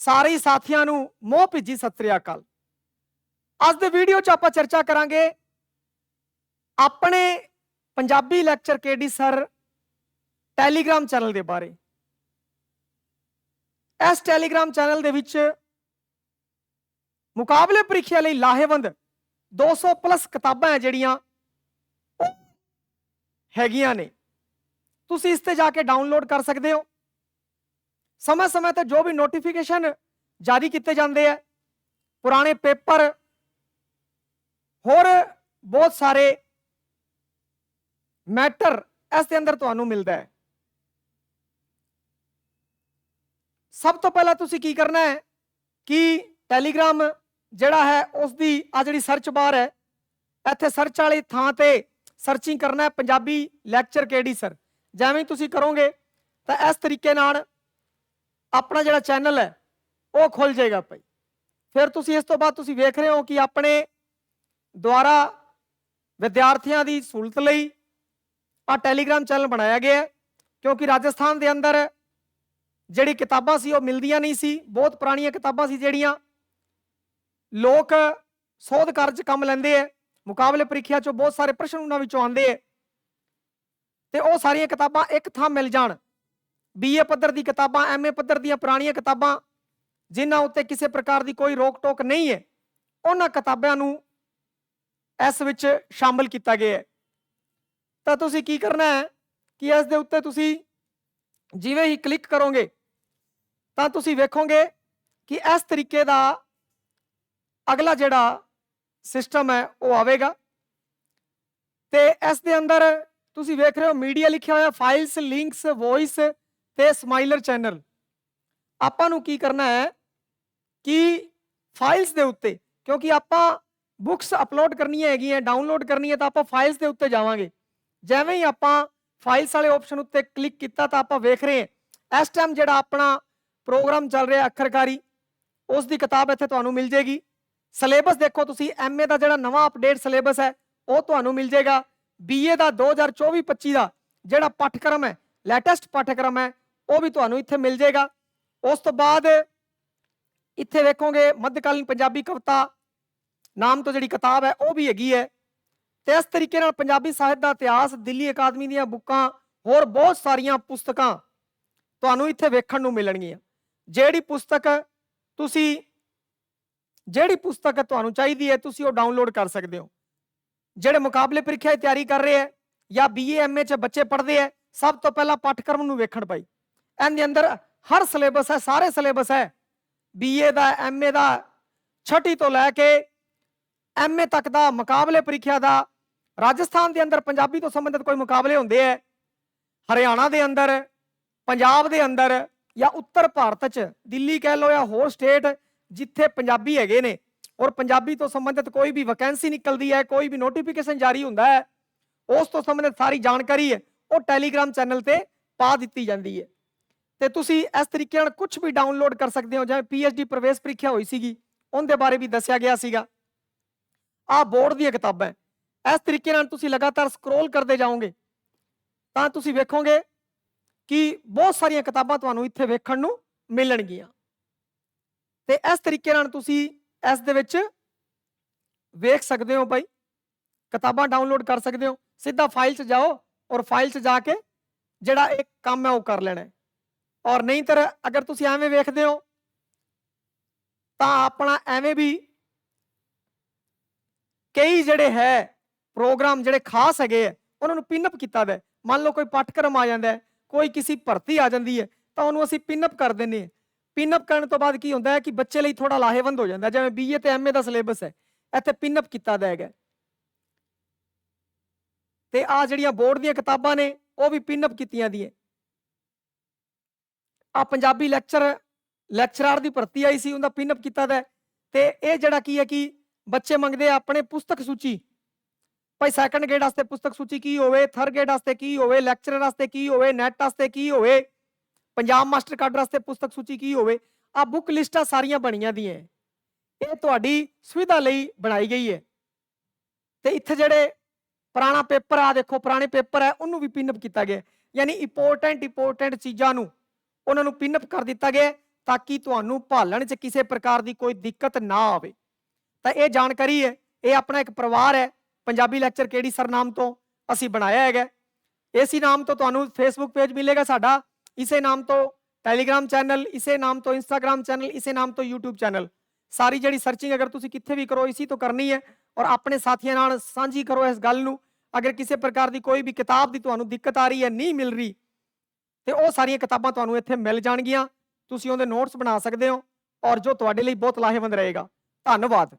ਸਾਰੇ ਹੀ ਸਾਥੀਆਂ ਨੂੰ ਮੋਹ ਭਿੱਜੀ, ਸਤਿ ਸ੍ਰੀ ਅਕਾਲ। ਅੱਜ ਦੇ ਵੀਡੀਓ 'ਚ ਆਪਾਂ ਚਰਚਾ ਕਰਾਂਗੇ ਆਪਣੇ Punjabi lecture KD sir Telegram channel ਦੇ ਬਾਰੇ। ਇਸ ਟੈਲੀਗ੍ਰਾਮ ਚੈਨਲ ਦੇ ਵਿੱਚ ਮੁਕਾਬਲੇ ਪ੍ਰੀਖਿਆ ਲਈ ਲਾਹੇਵੰਦ 200 ਪਲੱਸ ਕਿਤਾਬਾਂ ਹੈ ਜਿਹੜੀਆਂ ਉਹ ਹੈਗੀਆਂ ਨੇ। ਤੁਸੀਂ ਇਸ ਤੇ ਜਾ ਕੇ ਡਾਊਨਲੋਡ ਕਰ ਸਕਦੇ ਹੋ। ਸਮੇਂ-ਸਮੇਂ ਤੇ ਜੋ ਵੀ ਨੋਟੀਫਿਕੇਸ਼ਨ ਜਾਰੀ ਕੀਤੇ ਜਾਂਦੇ ਆ, ਪੁਰਾਣੇ ਪੇਪਰ, ਹੋਰ ਬਹੁਤ ਸਾਰੇ ਮੈਟਰ ਇਸ ਦੇ ਅੰਦਰ ਤੁਹਾਨੂੰ ਮਿਲਦਾ ਹੈ। ਸਭ ਤੋਂ ਪਹਿਲਾਂ ਤੁਸੀਂ ਕੀ ਕਰਨਾ ਹੈ ਕਿ ਟੈਲੀਗ੍ਰਾਮ ਜਿਹੜਾ ਹੈ ਉਸ ਦੀ ਆ ਜਿਹੜੀ ਸਰਚ ਬਾਰ ਹੈ, ਇੱਥੇ ਸਰਚ ਵਾਲੀ ਥਾਂ ਤੇ ਸਰਚਿੰਗ ਕਰਨਾ ਹੈ ਪੰਜਾਬੀ ਲੈਕਚਰ ਕੇਡੀ ਸਰ ਜਿਵੇਂ ਤੁਸੀਂ ਕਰੋਗੇ ਤਾਂ ਇਸ ਤਰੀਕੇ ਨਾਲ ਆਪਣਾ ਜਿਹੜਾ ਚੈਨਲ ਹੈ, ਉਹ ਖੁੱਲ ਜਾਏਗਾ ਭਾਈ। ਫਿਰ ਤੁਸੀਂ ਇਸ ਤੋਂ ਬਾਅਦ ਤੁਸੀਂ ਵੇਖ ਰਹੇ ਹੋ ਕਿ ਆਪਣੇ ਦੁਆਰਾ ਵਿਦਿਆਰਥੀਆਂ ਦੀ ਸਹੂਲਤ ਲਈ ਆ ਟੈਲੀਗ੍ਰਾਮ ਚੈਨਲ ਬਣਾਇਆ ਗਿਆ ਕਿਉਂਕਿ ਰਾਜਸਥਾਨ ਦੇ ਅੰਦਰ ਜਿਹੜੀ ਕਿਤਾਬਾਂ ਸੀ, ਉਹ ਮਿਲਦੀਆਂ ਨਹੀਂ ਸੀ। ਬਹੁਤ ਪੁਰਾਣੀਆਂ ਕਿਤਾਬਾਂ ਸੀ ਜਿਹੜੀਆਂ ਲੋਕ ਸੋਧ ਕਾਰਜ ਕੰਮ ਲੈਂਦੇ ਐ ਮੁਕਾਬਲੇ ਪ੍ਰੀਖਿਆ ਚੋਂ ਬਹੁਤ ਸਾਰੇ ਪ੍ਰਸ਼ਨ ਉਹਨਾਂ ਵਿੱਚੋਂ ਆਉਂਦੇ ਐ ਤੇ ਉਹ ਸਾਰੀਆਂ ਕਿਤਾਬਾਂ ਇੱਕ ਥਾਂ ਮਿਲ ਜਾਣ। ਬੀਏ ਪੱਧਰ ਦੀ ਕਿਤਾਬਾਂ ਐਮਏ ਪੱਧਰ ਦੀਆਂ ਪੁਰਾਣੀਆਂ ਕਿਤਾਬਾਂ, ਜਿਨ੍ਹਾਂ ਉੱਤੇ ਕਿਸੇ ਪ੍ਰਕਾਰ ਦੀ ਕੋਈ ਰੋਕ ਟੋਕ ਨਹੀਂ ਹੈ, ਉਹਨਾਂ ਕਿਤਾਬਾਂ ਨੂੰ ਇਸ ਵਿੱਚ ਸ਼ਾਮਲ ਕੀਤਾ ਗਿਆ ਹੈ। ਤਾਂ ਤੁਸੀਂ ਕੀ ਕਰਨਾ ਹੈ ਕਿ ਇਸ ਦੇ ਉੱਤੇ ਤੁਸੀਂ ਜਿਵੇਂ ਹੀ ਕਲਿੱਕ ਕਰੋਗੇ, ਤਾਂ ਤੁਸੀਂ ਵੇਖੋਗੇ ਕਿ ਇਸ ਤਰੀਕੇ ਦਾ ਅਗਲਾ ਜਿਹੜਾ ਸਿਸਟਮ ਹੈ, ਉਹ ਆਵੇਗਾ। ਤੇ ਇਸ ਦੇ ਅੰਦਰ ਤੁਸੀਂ ਵੇਖ ਰਹੇ ਹੋ, ਮੀਡੀਆ ਲਿਖਿਆ ਹੋਇਆ, ਫਾਈਲਸ, ਲਿੰਕਸ, ਵੌਇਸ ਤੇ ਸਮਾਈਲਰ ਚੈਨਲ ਆਪਾਂ ਨੂੰ ਕੀ ਕਰਨਾ ਹੈ ਕਿ ਫਾਈਲਸ ਦੇ ਉੱਤੇ ਕਿਉਂਕਿ ਆਪਾਂ ਬੁੱਕਸ ਅਪਲੋਡ ਕਰਨੀਆਂ ਹੈਗੀਆਂ ਡਾਊਨਲੋਡ ਕਰਨੀ ਹੈ ਤਾਂ ਆਪਾਂ ਫਾਈਲਸ ਦੇ ਉੱਤੇ ਜਾਵਾਂਗੇ ਜਿਵੇਂ ਹੀ ਆਪਾਂ ਫਾਈਲਸ ਵਾਲੇ ਆਪਸ਼ਨ ਉੱਤੇ ਕਲਿੱਕ ਕੀਤਾ ਤਾਂ ਆਪਾਂ ਵੇਖ ਰਹੇ ਹਾਂ ਇਸ ਟਾਈਮ ਜਿਹੜਾ ਆਪਣਾ ਪ੍ਰੋਗਰਾਮ ਚੱਲ ਰਿਹਾ ਅੱਖਰਕਾਰੀ ਉਸ ਦੀ ਕਿਤਾਬ ਇੱਥੇ ਤੁਹਾਨੂੰ ਮਿਲ ਜੇਗੀ ਸਿਲੇਬਸ ਦੇਖੋ ਤੁਸੀਂ ਐਮਏ ਦਾ ਜਿਹੜਾ ਨਵਾਂ ਅਪਡੇਟ ਸਿਲੇਬਸ ਹੈ ਉਹ ਤੁਹਾਨੂੰ ਮਿਲ ਜੇਗਾ ਬੀਏ ਦਾ 2024-25 ਦਾ ਜਿਹੜਾ ਪਾਠਕ੍ਰਮ ਹੈ ਲੇਟੈਸਟ ਪਾਠਕ੍ਰਮ ਹੈ ਉਹ ਵੀ ਤੁਹਾਨੂੰ ਇੱਥੇ ਮਿਲ ਜੇਗਾ ਉਸ ਤੋਂ ਬਾਅਦ ਇੱਥੇ ਵੇਖੋਗੇ ਮੱਧਕਾਲੀਨ ਪੰਜਾਬੀ ਕਵਿਤਾ, ਨਾਮ ਤੋਂ ਜਿਹੜੀ ਕਿਤਾਬ ਹੈ, ਉਹ ਵੀ ਹੈਗੀ ਹੈ। ਤੇ ਇਸ ਤਰੀਕੇ ਨਾਲ ਪੰਜਾਬੀ ਸਾਹਿਤ ਦਾ ਇਤਿਹਾਸ, ਦਿੱਲੀ ਅਕਾਦਮੀ ਦੀਆਂ ਬੁੱਕਾਂ, ਹੋਰ ਬਹੁਤ ਸਾਰੀਆਂ ਪੁਸਤਕਾਂ ਤੁਹਾਨੂੰ ਇੱਥੇ ਵੇਖਣ ਨੂੰ ਮਿਲਣਗੀਆਂ। ਜਿਹੜੀ ਪੁਸਤਕ ਤੁਸੀਂ, ਜਿਹੜੀ ਪੁਸਤਕ ਤੁਹਾਨੂੰ ਚਾਹੀਦੀ ਹੈ, ਤੁਸੀਂ ਉਹ ਡਾਊਨਲੋਡ ਕਰ ਸਕਦੇ ਹੋ। ਜਿਹੜੇ ਮੁਕਾਬਲੇ ਪ੍ਰੀਖਿਆ ਦੀ ਤਿਆਰੀ ਕਰ ਰਹੇ ਹੈ ਜਾਂ ਬੀਏ ਐਮਏ ਚ ਬੱਚੇ ਪੜ੍ਹਦੇ ਹੈ, ਸਭ ਤੋਂ ਪਹਿਲਾਂ ਪਾਠਕ੍ਰਮ ਨੂੰ ਵੇਖਣ ਪਾਈ ਇਹਦੇ ਅੰਦਰ ਹਰ ਸਿਲੇਬਸ ਹੈ, ਸਾਰੇ ਸਿਲੇਬਸ ਹੈ। ਬੀਏ ਦਾ ਐਮਏ ਦਾ ਛਠੀ ਤੋਂ ਲੈ ਕੇ ਐਮਏ ਤੱਕ ਦਾ ਮੁਕਾਬਲੇ ਪ੍ਰੀਖਿਆ ਦਾ, ਰਾਜਸਥਾਨ ਦੇ ਅੰਦਰ ਪੰਜਾਬੀ ਤੋਂ ਸੰਬੰਧਿਤ ਕੋਈ ਮੁਕਾਬਲੇ ਹੁੰਦੇ ਹੈ। ਹਰਿਆਣਾ ਦੇ ਅੰਦਰ, ਪੰਜਾਬ ਦੇ ਅੰਦਰ ਜਾਂ ਉੱਤਰ ਭਾਰਤ ਚ, ਦਿੱਲੀ ਕਹਿ ਲਓ ਜਾਂ ਹੋਰ ਸਟੇਟ ਜਿੱਥੇ ਪੰਜਾਬੀ ਹੈਗੇ ਨੇ ਔਰ ਪੰਜਾਬੀ ਤੋਂ ਸੰਬੰਧਿਤ ਕੋਈ ਵੀ ਵੈਕੈਂਸੀ ਨਿਕਲਦੀ ਹੈ, ਕੋਈ ਵੀ ਨੋਟੀਫਿਕੇਸ਼ਨ ਜਾਰੀ ਹੁੰਦਾ ਹੈ, ਉਸ ਤੋਂ ਸੰਬੰਧਿਤ ਸਾਰੀ ਜਾਣਕਾਰੀ ਹੈ, ਉਹ ਟੈਲੀਗ੍ਰਾਮ ਚੈਨਲ ਤੇ ਪਾ ਦਿੱਤੀ ਜਾਂਦੀ ਹੈ। ਤੇ ਤੁਸੀਂ ਇਸ ਤਰੀਕੇ ਨਾਲ ਕੁਝ ਵੀ ਡਾਊਨਲੋਡ ਕਰ ਸਕਦੇ ਹੋ, ਜਿਵੇਂ ਪੀਐਚਡੀ ਪ੍ਰਵੇਸ਼ ਪ੍ਰੀਖਿਆ ਹੋਈ ਸੀਗੀ, ਉਹਦੇ ਬਾਰੇ ਵੀ ਦੱਸਿਆ ਗਿਆ ਸੀਗਾ। ਆਹ ਬੋਰਡ ਦੀਆਂ ਕਿਤਾਬਾਂ ਇਸ ਤਰੀਕੇ ਨਾਲ ਤੁਸੀਂ ਲਗਾਤਾਰ ਸਕਰੋਲ ਕਰਦੇ ਜਾਓਗੇ, ਤਾਂ ਤੁਸੀਂ ਵੇਖੋਗੇ ਕਿ ਬਹੁਤ ਸਾਰੀਆਂ ਕਿਤਾਬਾਂ ਤੁਹਾਨੂੰ ਇੱਥੇ ਵੇਖਣ ਨੂੰ ਮਿਲਣਗੀਆਂ। ਤੇ ਇਸ ਤਰੀਕੇ ਨਾਲ ਤੁਸੀਂ ਇਸ ਦੇ ਵਿੱਚ ਵੇਖ ਸਕਦੇ ਹੋ ਭਾਈ ਕਿਤਾਬਾਂ ਡਾਊਨਲੋਡ ਕਰ ਸਕਦੇ ਹੋ। ਸਿੱਧਾ ਫਾਈਲ 'ਚ ਜਾਓ ਔਰ ਫਾਈਲ 'ਚ ਜਾ ਕੇ ਜਿਹੜਾ ਇੱਕ ਕੰਮ ਹੈ ਉਹ ਕਰ ਲੈਣਾ ਹੈ। ਔਰ ਨਹੀਂ ਤਾਂ ਅਗਰ ਤੁਸੀਂ ਐਵੇਂ ਵੇਖਦੇ ਹੋ, ਤਾਂ ਆਪਣਾ ਐਵੇਂ ਵੀ ਕਈ ਜਿਹੜੇ ਹੈ ਪ੍ਰੋਗਰਾਮ ਜਿਹੜੇ ਖਾਸ ਹੈਗੇ ਆ, ਉਹਨਾਂ ਨੂੰ ਪਿਨਅਪ ਕੀਤਾ ਦਾ ਮੰਨ ਲਓ ਕੋਈ ਪਾਠਕ੍ਰਮ ਆ ਜਾਂਦਾ ਹੈ, ਕੋਈ ਕਿਸੇ ਭਰਤੀ ਆ ਜਾਂਦੀ ਹੈ, ਤਾਂ ਉਹਨੂੰ ਅਸੀਂ ਪਿਨ ਕਰ ਦਿੰਨੇ ਹਾਂ। ਪਿਨਅਪ ਕਰਨ ਤੋਂ ਬਾਅਦ ਕੀ ਹੁੰਦਾ ਹੈ ਕਿ ਬੱਚੇ ਲਈ ਥੋੜਾ ਲਾਹੇਵੰਦ ਹੋ ਜਾਂਦਾ ਹੈ। ਜਿਵੇਂ ਬੀਏ ਤੇ ਐਮਏ ਦਾ ਸਿਲੇਬਸ ਹੈ, ਇੱਥੇ ਪਿਨਅਪ ਕੀਤਾ ਦਾ ਹੈਗਾ। ਤੇ ਆ ਜਿਹੜੀਆਂ ਬੋਰਡ ਦੀਆਂ ਕਿਤਾਬਾਂ ਨੇ, ਉਹ ਵੀ ਪਿਨ ਕੀਤੀਆਂ ਦੀਆਂ। ਆ ਪੰਜਾਬੀ ਲੈਕਚਰ ਲੈਕਚਰਰ ਦੀ ਭਰਤੀ ਆਈ ਸੀ, ਉਹਦਾ ਪਿਨ ਅਪ ਕੀਤਾ ਦਾ ਹੈ। ਤੇ ਇਹ ਜਿਹੜਾ ਕੀ ਹੈ ਕਿ ਬੱਚੇ ਮੰਗਦੇ ਆ ਆਪਣੇ ਪੁਸਤਕ ਸੂਚੀ। ਭਾਈ ਸੈਕੰਡ ਗ੍ਰੇਡ ਵਾਸਤੇ ਪੁਸਤਕ ਸੂਚੀ ਕੀ ਹੋਵੇ ਥਰਡ ਗ੍ਰੇਡ ਵਾਸਤੇ ਕੀ ਹੋਵੇ ਲੈਕਚਰਰ ਵਾਸਤੇ ਕੀ ਹੋਵੇ ਨੈਟ ਵਾਸਤੇ ਕੀ ਹੋਵੇ, ਪੰਜਾਬ ਮਾਸਟਰ ਕਾਰਡ ਵਾਸਤੇ ਪੁਸਤਕ ਸੂਚੀ ਕੀ ਹੋਵੇ, ਆ ਬੁੱਕ ਲਿਸਟਾਂ ਸਾਰੀਆਂ ਬਣੀਆਂ ਦੀਆਂ ਇਹ ਤੁਹਾਡੀ ਸੁਵਿਧਾ ਲਈ ਬਣਾਈ ਗਈ ਹੈ। ਤੇ ਇੱਥੇ ਜਿਹੜੇ ਪੁਰਾਣਾ ਪੇਪਰ ਆ, ਦੇਖੋ ਪੁਰਾਣੇ ਪੇਪਰ ਹੈ, ਉਹਨੂੰ ਵੀ ਪਿਨ ਕੀਤਾ ਗਿਆ ਯਾਨੀ ਇੰਪੋਰਟੈਂਟ ਇੰਪੋਰਟੈਂਟ ਚੀਜ਼ਾਂ ਨੂੰ ਉਹਨਾਂ ਨੂੰ ਪਿਨ ਅਪ ਕਰ ਦਿੱਤਾ ਗਿਆ ਤਾਂ ਕਿ ਤੁਹਾਨੂੰ ਭਾਲਣ 'ਚ ਕਿਸੇ ਪ੍ਰਕਾਰ ਦੀ ਕੋਈ ਦਿੱਕਤ ਨਾ ਆਵੇ। ਤਾਂ ਇਹ ਜਾਣਕਾਰੀ ਹੈ, ਇਹ ਆਪਣਾ ਇੱਕ ਪਰਿਵਾਰ ਹੈ, ਪੰਜਾਬੀ ਲੈਕਚਰ ਕਿਹੜੀ ਸਰ ਨਾਮ ਤੋਂ ਅਸੀਂ ਬਣਾਇਆ ਹੈਗਾ। ਇਸੇ ਨਾਮ ਤੋਂ ਤੁਹਾਨੂੰ ਫੇਸਬੁੱਕ ਪੇਜ ਮਿਲੇਗਾ ਸਾਡਾ, ਇਸੇ ਨਾਮ ਤੋਂ ਟੈਲੀਗ੍ਰਾਮ ਚੈਨਲ ਇਸੇ ਨਾਮ ਤੋਂ ਇੰਸਟਾਗ੍ਰਾਮ ਚੈਨਲ ਇਸੇ ਨਾਮ ਤੋਂ YouTube ਚੈਨਲ ਸਾਰੀ ਜਿਹੜੀ ਸਰਚਿੰਗ ਅਗਰ ਤੁਸੀਂ ਕਿੱਥੇ ਵੀ ਕਰੋ, ਇਸੇ ਤੋਂ ਕਰਨੀ ਹੈ ਔਰ ਆਪਣੇ ਸਾਥੀਆਂ ਨਾਲ ਸਾਂਝੀ ਕਰੋ ਇਸ ਗੱਲ ਨੂੰ। ਅਗਰ ਕਿਸੇ ਪ੍ਰਕਾਰ ਦੀ ਕੋਈ ਵੀ ਕਿਤਾਬ ਦੀ ਤੁਹਾਨੂੰ ਦਿੱਕਤ ਆ ਰਹੀ ਹੈ, ਨਹੀਂ ਮਿਲ ਰਹੀ ਤੇ ਉਹ ਸਾਰੀਆਂ ਕਿਤਾਬਾਂ ਤੁਹਾਨੂੰ ਇੱਥੇ ਮਿਲ ਜਾਣਗੀਆਂ। ਤੁਸੀਂ ਉਹਦੇ ਨੋਟਸ ਬਣਾ ਸਕਦੇ ਹੋ ਔਰ ਜੋ ਤੁਹਾਡੇ ਲਈ ਬਹੁਤ ਲਾਹੇਵੰਦ ਰਹੇਗਾ। ਧੰਨਵਾਦ।